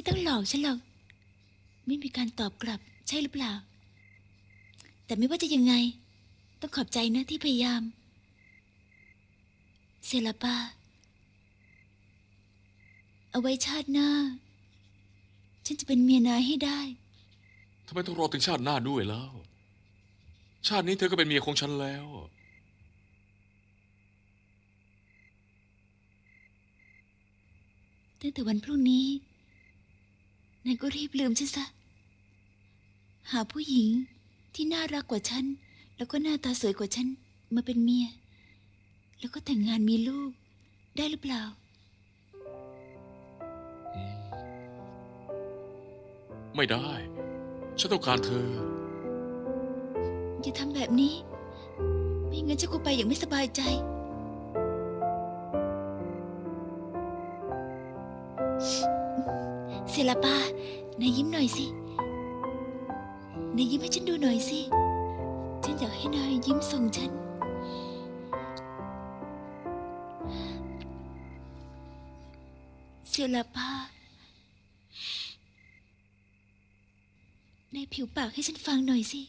ไม่ต้องหลอกฉันหรอก ไม่มีการตอบกลับใช่หรือเปล่า แต่ไม่ว่าจะยังไง ต้องขอบใจนะที่พยายาม เซลาปาเอาไว้ชาติหน้า ฉันจะเป็นเมียนายให้ได้ ทำไมต้องรอถึงชาติหน้าด้วยแล้ว ชาตินี้เธอก็เป็นเมียของฉันแล้ว ตั้งแต่วันพรุ่งนี้ นายก็รีบลืมฉันซะ หาผู้หญิงที่น่ารักกว่าฉัน แล้วก็หน้าตาสวยกว่าฉัน มาเป็นเมีย แล้วก็แต่งงานมีลูก ได้หรือเปล่า ไม่ได้ ฉันต้องการเธอ อย่าทำแบบนี้ ไม่งั้นฉันคงไปอย่างไม่สบายใจ เซลาปานายยิ้มหน่อยสิ นายยิ้มให้ฉันดูหน่อยสิ ฉันอยากให้นายยิ้มส่งฉัน เซลาปานายผิวปากให้ฉันฟังหน่อยสิ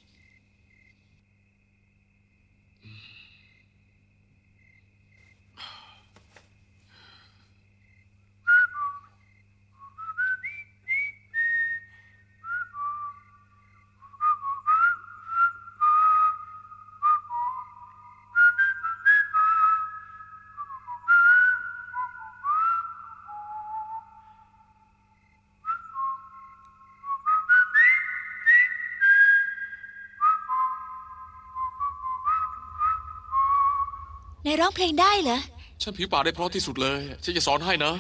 นายร้องเพลงได้เหรอ ฉันผิวปากได้เพราะที่สุดเลย ฉันจะสอนให้นะ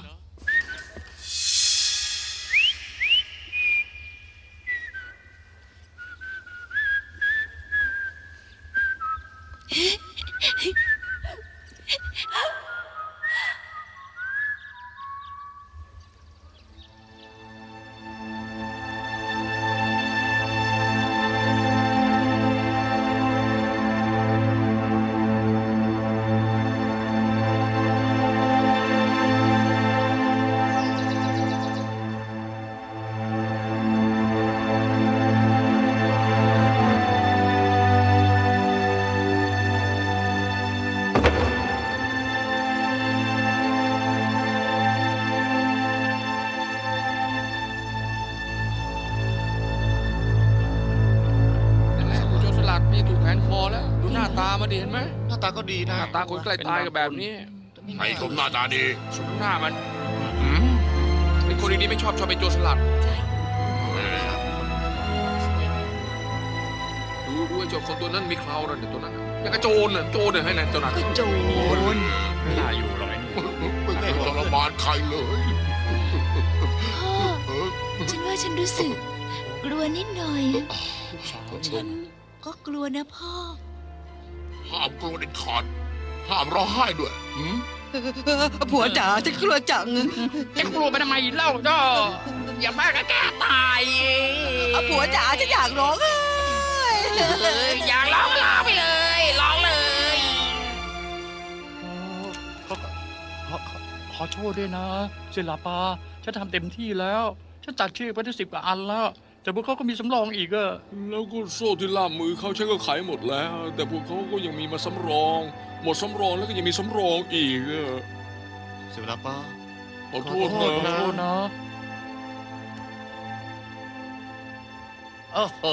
ตาก็ดีหนะน้าตาคนใกล้ตายกับแบบนี้ใครชมหน้าตาดีสมหน้ามันอืมเป็นคนดีๆไม่ชอบชอบเป็นโจรสลัดดูดูไอ้เจ้าคนตัวนั้นมีเคราวนั่นเดี๋ยวตัวนั้นน่ะยังกระโจนน่ะโจรเนี่ยให้นั่นเจ้านั้นก็โจรไม่น่าอยู่หรอกไอ้นี่ไม่ได้ทรมานใครเลย พ่อ ฉันว่าฉันรู้สึก กลัวนิดหน่อย ฉันก็กลัวนะพ่อ ห้ามกลัวเด็ดขาดห้ามร้องไห้ด้วยหืมผัวจ๋าฉันกลัวจังจะกลัวไปทำไมเล่าจ้ออย่าบ้าก็กล้าตายเอาผัวจ๋าฉันอยากร้องไห้เอ้ยอยากร้องก็ร้องไปเลยร้องเลย ขอขอขอขอโทษด้วยนะเซลาปาฉันทำเต็มที่แล้ว ฉันตัดชื่อไปได้สิบกว่าอันแล้ว แต่พวกเขาก็มีสำรองอีกอะแล้วก็โซ่ที่ล่ามมือเขาฉันก็ขายหมดแล้ว แต่พวกเขาก็ยังมีมาสำรอง หมดสำรองแล้วก็ยังมีสำรองอีกอะเสียเวลาป้า ขอโทษขอโทษนะนะขอโทษนะ โอ้โห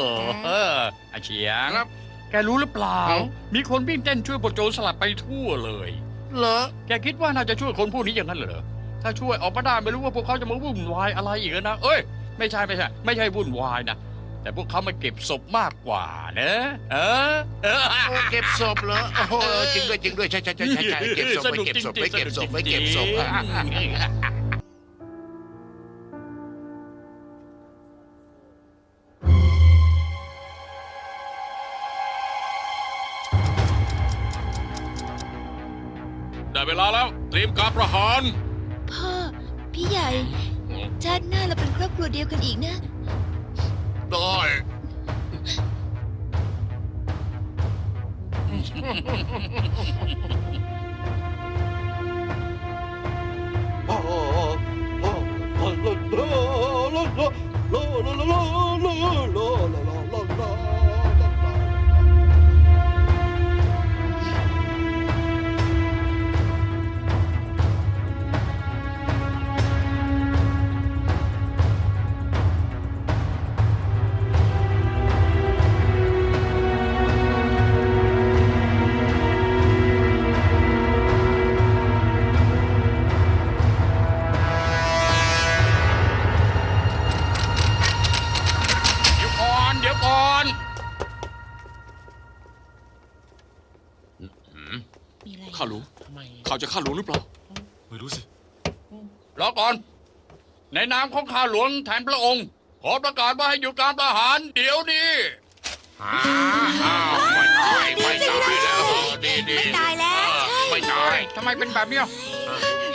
อาเฉียง ครับ แกรู้หรือเปล่าเอ้ามีคนวิ่งเต้นช่วยพวกโจรสลัดไปทั่วเลย เหรอแกคิดว่าน่าจะช่วยคนพวกนี้อย่างนั้นเหรอ ถ้าช่วยออกมาได้ไม่รู้ว่าพวกเขาจะมาวุ่นวายอะไรอีกนะ เอ้ย ไม่ใช่ไม่ใช่ ไม่ใช่วุ่นวายนะแต่พวกเขามาเก็บศพมากกว่านะ เออ เออโอ้เก็บศพเหรอโอ้โหจริงด้วยจริงด้วยใช่ใช่ใช่ใช่ใช่เก็บศพไว้เก็บศพไว้เก็บศพไว้เก็บศพอะได้เวลาแล้วเตรียมการประหารพ่อพี่ใหญ่ชาติหน้าเราเป็นคร อบครัวเดียวกันอีกนะ ได้ ข้าหลวงทำไมข่าวจะข้าหลวงหรือเปล่า ไม่รู้สิรอก่อน ในนามของข้าหลวงแทนพระองค์ ขอประกาศว่าให้หยุดการประหารเดี๋ยวนี้อ้าวไม่ตายไม่ตายแล้วเออดีดีไม่ตายแล้วเออไม่ตายทำไมเป็นแบบเนี้ย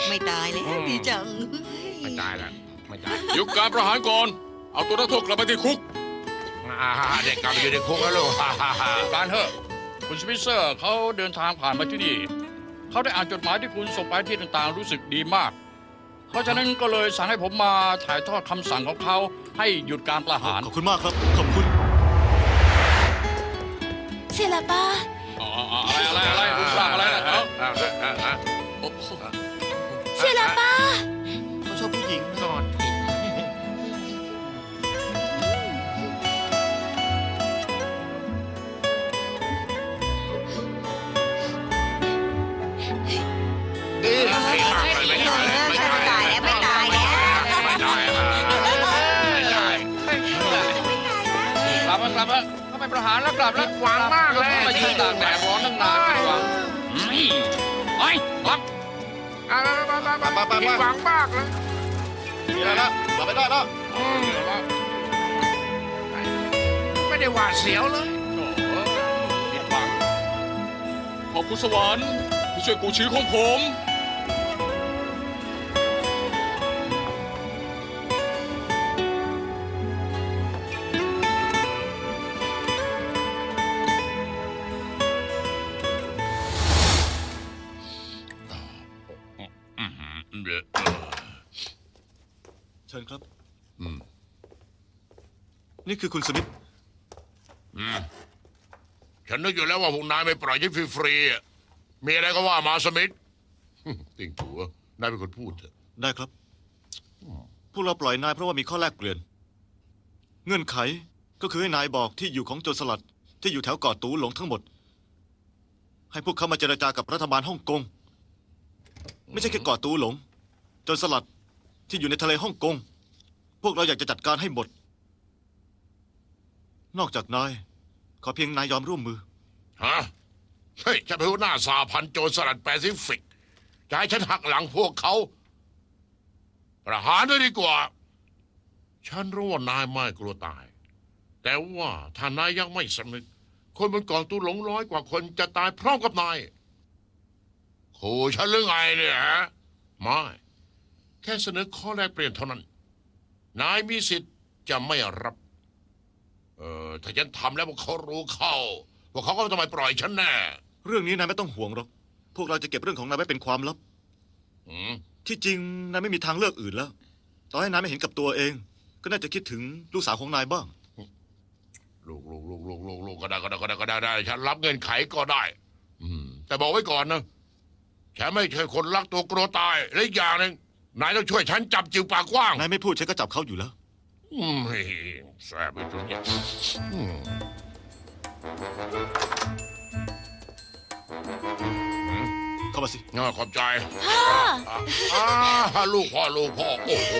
ไม่ตายแล้วดีจังไม่ตายแล้วไม่ตายหยุดการประหารก่อน เอาตัวนักโทษกลับไปที่คุกอ่าเด็กกลับไปอยู่ในคุกแล้วลูกฮ่าฮ่าฮ่าการเถอะคุณสมิเซอร์เขาเดินทางผ่านมาที่นี่ เขาได้อ่านจดหมายที่คุณส่งไปที่ต่างๆ รู้สึกดีมาก เพราะฉะนั้นก็เลยสั่งให้ผมมาถ่ายทอดคำสั่งของเขาให้หยุดการประหารขอบคุณมากครับ ขอบคุณเซลาป้าอ๋ออะไรอะไรอะไรรูปร่างอะไรนะเอ้าอ่าอ่าอ่าอ่าโอ้โหเซลาป้า ไปประหารแล้วกลับแล้วหวังมากเลยมายืนตากแดดร้อนตั้งนานดีกว่าอืมไปกลับผิดหวังมากเลยมีอะไรนะกลับไปได้แล้วไม่ได้หวาดเสียวเลยผิดหวังขอบคุณสวรรค์ที่ช่วยกูชื่อของผม ชิญครับ อืม นี่คือคุณสมิธอืม ฉันนึกอยู่แล้วว่าพวกนายไม่ปล่อยฉันฟรีๆอะมีอะไรก็ว่ามาสมิธ ติ่งถัวนายเป็นคนพูดเถอะ ได้ครับ พวกเราปล่อยนายเพราะว่ามีข้อแลกเปลี่ยน เงื่อนไขก็คือให้นายบอกที่อยู่ของโจรสลัด ที่อยู่แถวเกาะตูหลงทั้งหมด ให้พวกเขามาเจรจากับรัฐบาลฮ่องกง ไม่ใช่แค่เกาะตูหลงโจรสลัด ที่อยู่ในทะเลฮ่องกง พวกเราอยากจะจัดการให้หมด นอกจากนาย ขอเพียงนายยอมร่วมมือ ฮะเฮ้ยฉันเป็นหัวหน้าสาพันธ์โจรสลัดแปซิฟิกจะให้ฉันหักหลังพวกเขา ประหารด้วยดีกว่า ฉันรู้ว่านายไม่กลัวตาย แต่ว่าถ้านายยังไม่สำนึก คนบนเกองตูหลงร้อยกว่าคนจะตายพร้อมกับนายขู่ฉันหรือไงเนี่ยฮะไม่ แค่เสนอข้อแลกเปลี่ยนเท่านั้น นายมีสิทธิ์จะไม่รับ เออถ้าฉันทำแล้วพวกเขารู้เข้าพวกเขาก็จะไม่ปล่อยฉันแน่เรื่องนี้นายไม่ต้องห่วงหรอก พวกเราจะเก็บเรื่องของนายไว้เป็นความลับ อืมที่จริงนายไม่มีทางเลือกอื่นแล้ว ต่อให้นายไม่เห็นกับตัวเอง ก็น่าจะคิดถึงลูกสาวของนายบ้าง ลูกลูกลูกลูกลูกลูกก็ได้ก็ได้ก็ได้ก็ได้ได้ฉันรับเงินไขก็ได้ อืม แต่บอกไว้ก่อนนะฉันไม่ใช่คนรักตัวกลัวตายและอีกอย่างหนึ่ง นายต้องช่วยฉันจับจิวปากกว้าง นายไม่พูดฉันก็จับเขาอยู่แล้ว อืมเฮ้ยแสบไปตรงเนี้ยอืม เข้ามาสิน่าขอบใจพ่ออ่าลูกพ่อลูกพ่อโอ้โห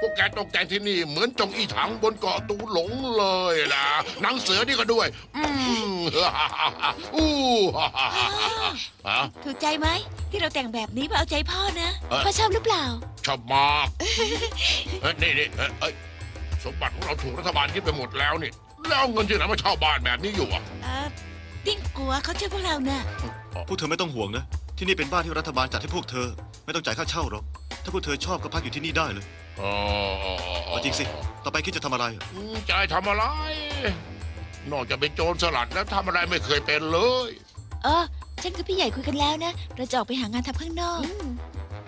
พวกแกตกแต่งที่นี่เหมือนจงอีถังบนเกาะตูหลงเลยนะหนังเสือนี่ก็ด้วย อืมอู้ฮะถูกใจไหมที่เราแต่งแบบนี้เพื่อเอาใจพ่อนะเอ่อพ่อชอบหรือเปล่า ชอบมากเอ้ยนี่นี่เอ้ยเอ้ยสมบัติของเราถูกรัฐบาลยึดไปหมดแล้วนี่แล้วเอาเงินที่ไหนมาเช่าบ้านแบบนี้อยู่อะเออติ้งกลัวเขาเชื่อพวกเราน่ะพวกเธอไม่ต้องห่วงนะ ที่นี่เป็นบ้านที่รัฐบาลจัดให้พวกเธอ ไม่ต้องจ่ายค่าเช่าหรอก ถ้าพวกเธอชอบก็พักอยู่ที่นี่ได้เลยอ๋อเอาจริงสิ ต่อไปคิดจะทำอะไรอืมจะให้ทำอะไร นอกจากเป็นโจรสลัดแล้วทำอะไรไม่เคยเป็นเลย เออฉันกับพี่ใหญ่คุยกันแล้วนะ เราจะออกไปหางานทำข้างนอก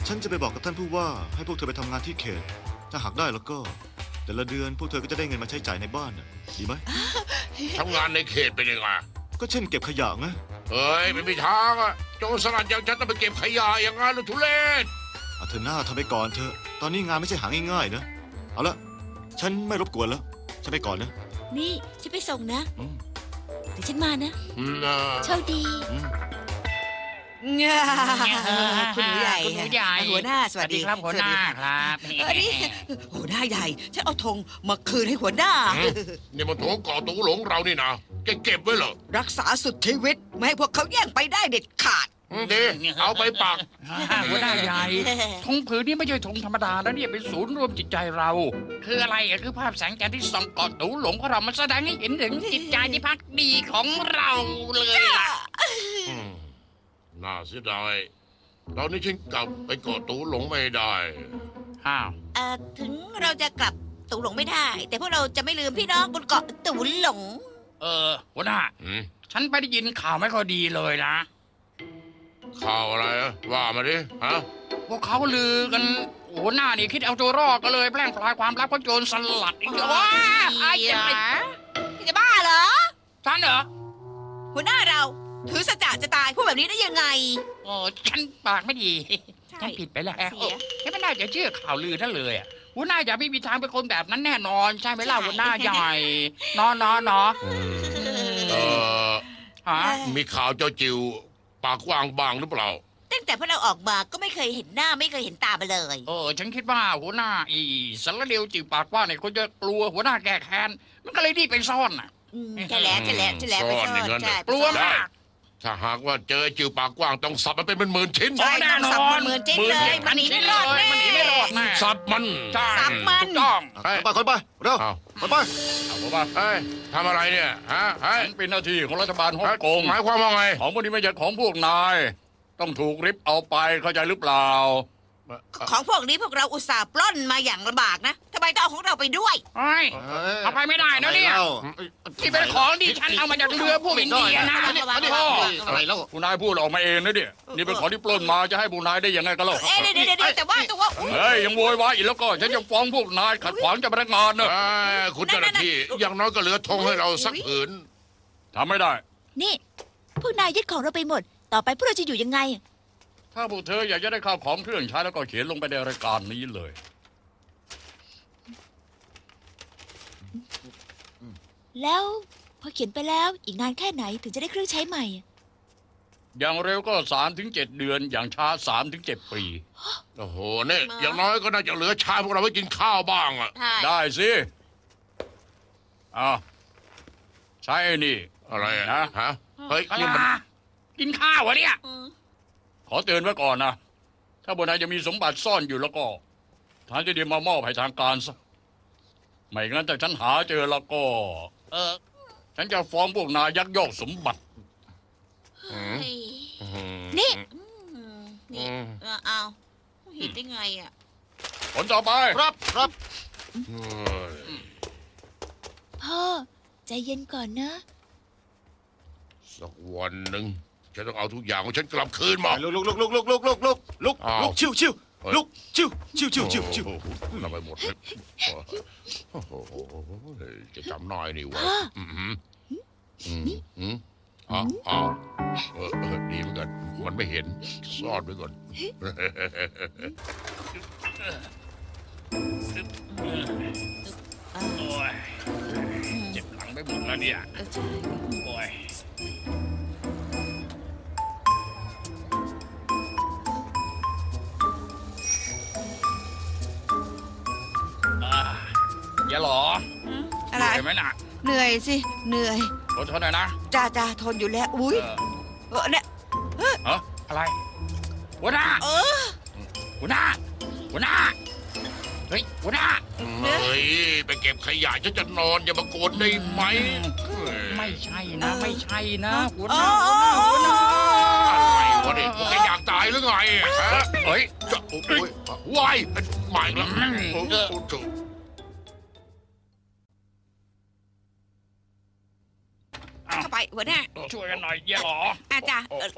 ฉันจะไปบอกกับท่านผู้ว่าให้พวกเธอไปทำงานที่เขต ถ้าหากได้แล้วก็ แต่ละเดือนพวกเธอก็จะได้เงินมาใช้จ่ายในบ้านน่ะดีไหม ทำงานในเขตเป็นยังไงก็เช่นเก็บขยะไงเฮ้ยไม่มีทางอะ โจรสลัดอย่างฉันต้องไปเก็บขยะอย่างนั้นหรือทุเรศเอาเธอหน้าทำไปก่อนเถอะตอนนี้งานไม่ใช่หาง่ายๆนะ เอาละ ฉันไม่รบกวนแล้ว ฉันไปก่อนนะนี่ฉันไปส่งนะอืมเดี๋ยวฉันมานะ อืมอ่าโชคดี อืม ง่าคุณหนูใหญ่คุณหนูใหญ่หัวหน้าสวัสดีครับหัวหน้าสสครับเออนี่หัวหน้าใหญ่ฉันเอาธงมาคืนให้หัวหน้าอืมนี่มันโถงก่อตูหลงเรานี่นะแกเก็บไว้เหรอรักษาสุดชีวิตไม่ให้พวกเขาแย่งไปได้เด็ดขาดอืมดีเอาไปปักหัวหน้าใหญ่ธงผืนนี้ไม่ใช่ธงธรรมดานะเนี่ยเป็นศูนย์รวมจิตใจเรา คืออะไรอะคือภาพแสงจันทร์ที่ส่องเกาะตูหลงของเรามันแสดงให้เห็นถึงจิตใจที่พักดีของเราเลยล่ะอืม น่าเสียดาย ตอนนี้ฉันกลับไปเกาะตูหลงไม่ได้ อ้าว เอ่อถึงเราจะกลับตูหลงไม่ได้ แต่พวกเราจะไม่ลืมพี่น้องบนเกาะตูหลง เออหัวหน้าอืมฉันไปได้ยินข่าวไม่ค่อยดีเลยนะ ข่าวอะไรอะว่ามาดิ ฮะ พวกเขาลือกันหัวหน้านี่คิดเอาตัวรอดก็เลยแพร่งพลายความลับของโจรสลัดอีกแล้วว้าไอ้เจ็บไปพี่จะบ้าเหรอ ฉันเหรอ หัวหน้าเรา ถือสัจจะจะตายพูดแบบนี้ได้ยังไง โอ้ฉันปากไม่ดีใช่ฉันผิดไปแล้วเสียฉันไม่น่าจะเชื่อข่าวลือนั่นเลยอะหัวหน้าอย่าไม่มีทางเป็นคนแบบนั้นแน่นอน ใช่ไหมล่ะหัวหน้าใหญ่นอนนอนนอเออฮะมีข่าวเจ้าจิว ปากกว้างบางหรือเปล่า ตั้งแต่พวกเราออกมาก็ไม่เคยเห็นหน้าไม่เคยเห็นตามาเลย เออฉันคิดว่าหัวหน้าอีสารเลวจิ๋วปากกว่าเนี่ยคนจะกลัวหัวหน้าแก้แค้นมันก็เลยรีบไปซ่อนน่ะ อืมใช่แล้วใช่แล้วใช่แล้วไปซ่อนซ่ออย่างนั้นใช่น่ะไปกลัวซ่อนมาก ถ้าหากว่าเจอจิวปากกว้างต้องสับมันเป็นหมื่นๆชิ้นใช่แน่นสับอนมือจิ้นเลย มันหนีไม่รอดเลยแน่มันหนีไม่รอดแน่ สับมันใช่สับมัน ถูกต้องเฮ้ยคนไปคนไปเร็วเอาคนไปเอาผมว่าเฮ้ยทำอะไรเนี่ยฮะเฮ้ยฉันเป็นหน้าที่ของรัฐบาลฮ่องกงหมายความว่าไง ของพวกนี้ไม่ใช่ของพวกนาย ต้องถูกริบเอาไปเข้าใจหรือเปล่า ของพวกนี้พวกเราอุตส่าห์ปล้นมาอย่างลำบากนะทำไมต้องเอาของเราไปด้วย เฮ้ยเอาไปไม่ได้นะเนี่ยนี่เป็นของที่ฉันเอามาจากเรือพวกอินเดียนะพ่ออะไรแล้วผู้นายพูดออกมาเองนะเนี่ยนี่เป็นของที่ปล้นมาจะให้ผู้นายได้ยังไงกันล่ะเอ๊ะเดี๋ยวเดี๋ยวเดี๋ยวแต่ว่าแต่ว่าอุ๊ยเฮ้ยยังโวยวายอีกแล้วก็ฉันจะฟ้องพวกนายขัดขวางเจ้าพนักงานเนอะเอ้ยคุณเจ้าหน้าที่อย่างน้อยก็เหลือธงให้เราสักผืนทำไม่ได้ นี่พวกนายยึดของเราไปหมด ต่อไปพวกเราจะอยู่ยังไง ถ้าพวกเธออยากจะได้ข้าวของเครื่องใช้แล้วก็เขียนลงไปในรายการนี้เลย แล้วพอเขียนไปแล้วอีกนานแค่ไหนถึงจะได้เครื่องใช้ใหม่ อย่างเร็วก็สามถึงเจ็ดเดือนอย่างช้าสามถึงเจ็ดปี โอ้โหเนี่ยอย่างน้อยก็น่าจะเหลือชายพวกเราไว้กินข้าวบ้างอะใช่ได้สิอ้าวใช่ไอ้นี่ อะไรอะนะ ฮะเฮ้ยกะนี่มันลากินข้าววะเนี่ย อืม ขอเตือนไว้ก่อนนะ ถ้าบนนายจะมีสมบัติซ่อนอยู่แล้วก็ทางจะดีมามอบให้ทางการซะไม่งั้นถ้าฉันหาเจอแล้วก็ เออฉันจะฟ้องพวกนายยักยอกสมบัติอืมเฮ้ยอืมนี่อืมนี่เออเอาเห็นได้ไงอะผลต่อไปครับครับเฮ้ยพ่อ ใจเย็นก่อนนะ สักวันหนึ่ง ฉันต้องเอาทุกอย่างของฉันกลับคืนมา ลุกลุกลุกลุกลุกลุกลุกลุกลุกอ้าว ลุกชิวชิวเฮ้ยลุกชิวชิวชิวชิวชิวโอ้โหทำไปหมดเลยโอ้โหจะจำน้อยนี่วะพ่ออืมอืมอืมอืมอ้าวอ้าวเออเออดีเหมือนกัน มันไม่เห็น ซ่อนไว้ก่อน โอ้ยเจ็บหลังไปหมดแล้วเนี่ย เออใช่โอ้ย อยสิ เหนื่อยอดทนหน่อยนะจ้าจ้าทนอยู่แล้ว อุ้ยเออเออเนี่ยเอออะไรหัวหน้าเออ หัวหน้าหัวหน้าเฮ้ยหัวหน้า เฮ้ยไปเก็บขยะฉันจะนอนอย่ามาโกนได้ไหมไม่ใช่นะ ไม่ใช่นะหัวหโอ้น้าโอ้โอ้โอ้อะไรวะเนี่ยพวกแกอยากตายหรือไงฮะเฮ้ยจะโอ้ยวายใหม่แล้วโอ้โห what, ช่วยกันหน่อยอย่าหรออาจ้าเออ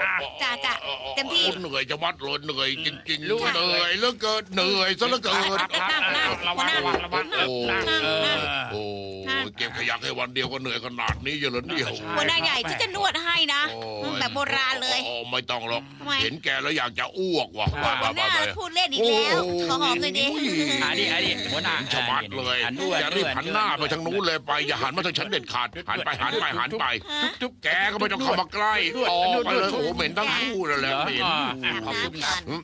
จ้าจ้าเต็มที่ เหนื่อยจะมัดเลยเหนื่อยจริงๆรู้เหนื่อยเหลือเกินเหนื่อยซะเหลือเกินครับครับระวังระวังระวังโอ้เออโหเก็บขยะแค่วันเดียวก็เหนื่อยขนาดนี้อยู่แล้วเนี่ยหัวหน้าใหญ่ที่จะนวดให้นะโอ้ยแบบโบราณเลยโอ้ไม่ต้องหรอกทำไมเห็นแกแล้วอยากจะอ้วกว่ะไปไปหัวหไปน้าไปพูดเล่นอีกแล้วขอหอมเลยดิอันนี้อันนี้หัวหน้าชะมัดเลยอันด้วยอย่ารีบหันหน้าไปทางนู้นเลยไปอย่าหันมาทางฉันเด็ดขาดหันไปหันไปหันไปจุ๊บแกก็ไม่ต้องเข้ามาใกล้ออกไปเลยโอ้โหเหม็นทั้งคู่นั่นแหละเหม็นขอบคุณครับอืม